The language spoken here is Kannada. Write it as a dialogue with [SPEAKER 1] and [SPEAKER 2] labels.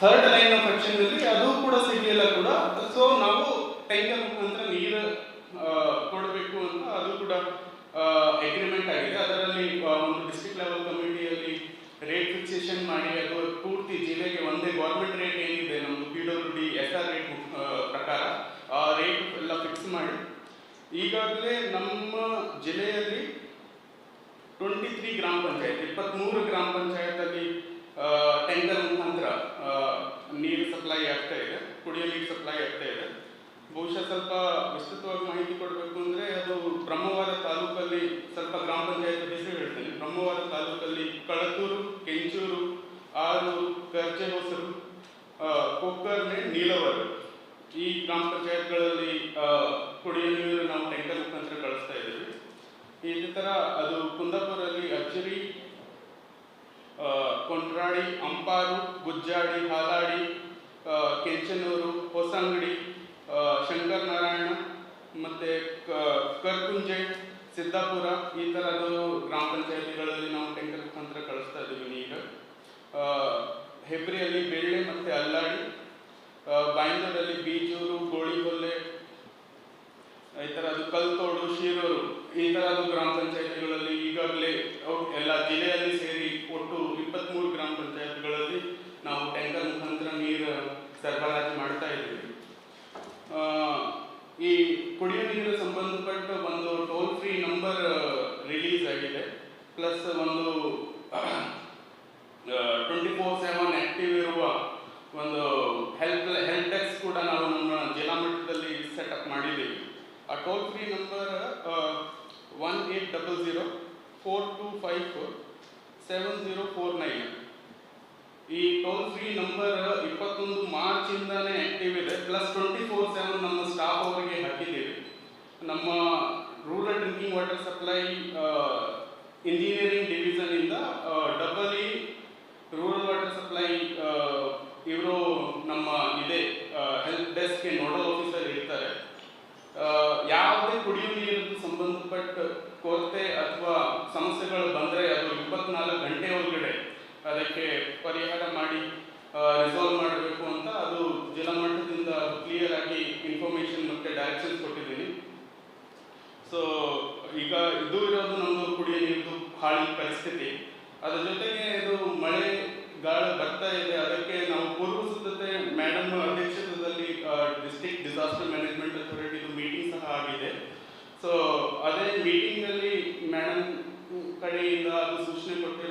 [SPEAKER 1] ಥರ್ಡ್ ಲೈನ್ ಆಫ್ ಆಕ್ಷನ್ ಅದು ಕೂಡ ಸಿಗಲಿಲ್ಲ ಕೂಡ. ಸೊ ನಾವು ಟೈಟಲ್ ಮುಖಾಂತರ ಈಗಾಗಲೇ ನಮ್ಮ ಜಿಲ್ಲೆಯಲ್ಲಿ ಟ್ವೆಂಟಿ ತ್ರೀ ಗ್ರಾಮ ಪಂಚಾಯತ್ ಇಪ್ಪತ್ತ್ಮೂರು ಗ್ರಾಮ ಪಂಚಾಯತಲ್ಲಿ ಟ್ಯಾಂಕರ್ ಮುಖಾಂತರ ನೀರು ಸಪ್ಲೈ ಆಗ್ತಾ ಇದೆ, ಕುಡಿಯೋ ನೀರು ಸಪ್ಲೈ ಆಗ್ತಾ ಇದೆ. ಬಹುಶಃ ಸ್ವಲ್ಪ ವಿಸ್ತೃತವಾಗಿ ಮಾಹಿತಿ ಕೊಡಬೇಕು ಅಂದರೆ ಅದು ಬ್ರಹ್ಮವಾರ ತಾಲೂಕಲ್ಲಿ ಸ್ವಲ್ಪ ಗ್ರಾಮ ಪಂಚಾಯತ್ ಹೆಸರು ಹೇಳ್ತೇನೆ. ಬ್ರಹ್ಮವಾರ ತಾಲೂಕಲ್ಲಿ ಕಳತೂರು ಈ ಗ್ರಾಮ ಪಂಚಾಯತ್ಗಳಲ್ಲಿ ಕುಡಿಯುವ ಕುಡಿಯೋ ನೀರು ನಾವು ಟ್ಯಾಂಕರ್ ಮುಖಾಂತರ ಕಳಿಸ್ತಾ ಇದ್ದೀವಿ. ಇದೇ ಥರ ಅದು ಕುಂದಾಪುರಲ್ಲಿ ಅಚ್ಚರಿ ಕೊಂಡ್ರಾಡಿ, ಅಂಪಾರು, ಗುಜ್ಜಾಡಿ, ಹಾಲಾಡಿ ಕೆಂಚನೂರು, ಹೊಸಂಗಡಿ ಶಂಕರ್ ನಾರಾಯಣ ಮತ್ತು ಕರ್ಕುಂಜೆ, ಸಿದ್ದಾಪುರ ಈ ಥರದ ಗ್ರಾಮ ಪಂಚಾಯತಿಗಳಲ್ಲಿ ನಾವು ಟ್ಯಾಂಕರ್ ಮುಖಾಂತರ ಕಳಿಸ್ತಾ ಇದ್ದೀವಿ ಈಗ. ಹೆಬ್ರಿಯಲ್ಲಿ ಈ ಅದು ಕಲ್ತೋಡು, ಶಿರೂರು, ಈ ತರದ ಗ್ರಾಮ ಪಂಚಾಯತಿಗಳಲ್ಲಿ ಈಗಾಗಲೇ ಎಲ್ಲ ಜಿಲ್ಲೆಯಲ್ಲಿ ಸೇರಿ ಒಟ್ಟು ಇಪ್ಪತ್ತ್ಮೂರು ಗ್ರಾಮ ಪಂಚಾಯತ್ಗಳಲ್ಲಿ ನಾವು ಟ್ಯಾಂಕರ್ ಮುಖಾಂತರ ನೀರು ಸರಬರಾಜು ಮಾಡ್ತಾ ಇದ್ದೀವಿ. ಈ ಕುಡಿಯುವ ನೀರು ಸಂಬಂಧಪಟ್ಟ ಒಂದು ಟೋಲ್ ಫ್ರೀ ನಂಬರ್ ರಿಲೀಸ್ ಆಗಿದೆ. ಪ್ಲಸ್ ಒಂದು ಟ್ವೆಂಟಿ ಫೋರ್ ಸೆವೆನ್ ಆಕ್ಟಿವ್ ಇರುವ ಒಂದು ಹೆಲ್ಪ್ ಹೆಲ್ಪ್ ಡೆಸ್ಕ್ ಕೂಡ ನಾವು ನಮ್ಮ ಜಿಲ್ಲಾ ಮಟ್ಟದಲ್ಲಿ ಸೆಟಪ್ ಮಾಡಿದ್ದೀವಿ ಆ toll free number one eight double zero four two five four seven zero four nine ಈ ಟೋಲ್ ಫ್ರೀ ನಂಬರ್ ಇಪ್ಪತ್ತೊಂದು ಮಾರ್ಚಿಂದಾನೇ ಆಕ್ಟಿವ್ ಇದೆ. ಪ್ಲಸ್ ಟ್ವೆಂಟಿ ಫೋರ್ ಸೆವೆನ್ ನಮ್ಮ ಸ್ಟಾಫ್ ಅವರಿಗೆ ಹಾಕಿದ್ದೀವಿ. ನಮ್ಮ rural drinking water supply engineering ಡಿವಿಷನಿಂದ ಇ ರೂರಲ್ ವಾಟರ್ ಸಪ್ಲೈ ಇವರು ನಮ್ಮ ಇದೆ ಹೆಲ್ಪ್ ಡೆಸ್ಕ್ಗೆ ನೋಡಲ್ ಸಂಬಂಧಪಟ್ಟ ಕೊರತೆ ಅಥವಾ ಸಮಸ್ಯೆಗಳು ಬಂದರೆ ಅದು ಇಪ್ಪತ್ನಾಲ್ಕು ಗಂಟೆ ಒಳಗಡೆ ಅದಕ್ಕೆ ಪರಿಹಾರ ಮಾಡಿ ರಿಸಾಲ್ವ್ ಮಾಡಬೇಕು ಅಂತ ಅದು ಜಿಲ್ಲಾ ಮಟ್ಟದಿಂದ ಕ್ಲಿಯರ್ ಆಗಿ ಇನ್ಫಾರ್ಮೇಶನ್ ಮತ್ತು ಡೈರೆಕ್ಷನ್ಸ್ ಕೊಟ್ಟಿದ್ದೀನಿ. ಸೊ ಈಗ ಇದು ಇರೋದು ನಮ್ಮದು ಕುಡಿಯ ನೀರು ಹಾಳಿ ಪರಿಸ್ಥಿತಿ. ಅದರ ಜೊತೆಗೆ ಇದು ಮಳೆ ಗಾಳಿ ಬರ್ತಾ ಇದೆ. ಅದಕ್ಕೆ ನಾವು ಪೂರ್ವ ಸಿದ್ಧತೆ ಮೇಡಮ್ ಅಧ್ಯಕ್ಷತೆಯಲ್ಲಿ ಡಿಸ್ಟ್ರಿಕ್ಟ್ ಡಿಸಾಸ್ಟರ್ ಮ್ಯಾನೇಜ್ಮೆಂಟ್ ಅಥಾರಿಟಿದು ಮೀಟಿಂಗ್ ಸಹ ಆಗಿದೆ. ಸೊ ಅದೇ ಮೀಟಿಂಗ್ನಲ್ಲಿ ಮೇಡಮ್ ಕಡೆಯಿಂದ ಅದು ಸೂಚನೆ ಕೊಟ್ಟು